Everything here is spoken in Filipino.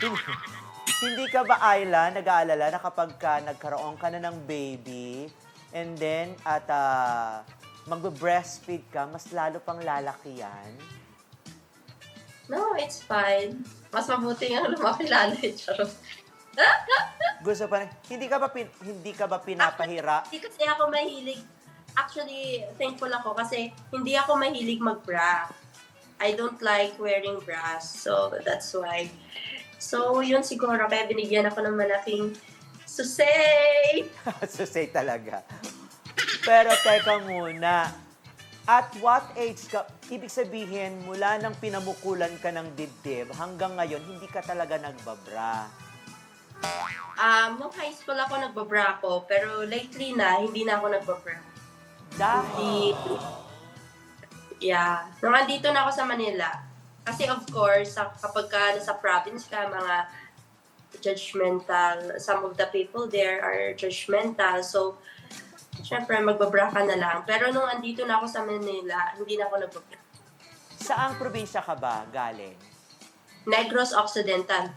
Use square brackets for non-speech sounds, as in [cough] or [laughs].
[laughs] Hindi ka ba, Ayla, nag-aalala na kapag ka nagkaroon ka na ng baby, and then at ah, magbe-breastfeed ka, mas lalo pang lalaki yan? No, it's fine. Mas mabuti nga lumaki charot. Gusto pa rin- hindi ka ba pin- hindi ka ba pinapahira? Hindi kasi ako mahilig. Actually, thankful ako kasi hindi ako mahilig mag-bra. I don't like wearing bras. So, that's why. So, yun siguro. Kaya binigyan ako ng malaking susay. [laughs] Susay talaga. Pero teka muna. At what age ka, ibig sabihin, mula nang pinamukulan ka ng dibdib, hanggang ngayon, hindi ka talaga nagbabra. Um, nung high school ako, nagbabra ako. Pero lately na, hindi na ako nagbabra. Dahil, Hindi. Yeah. Nung andito na ako sa Manila, kasi of course, sa, kapag ka nasa province ka, mga judgmental, some of the people there are judgmental. So, syempre, magbabra ka na lang. Pero nung andito na ako sa Manila, hindi na ako nagbabra. saang probinsya ka ba galing? Negros Occidental.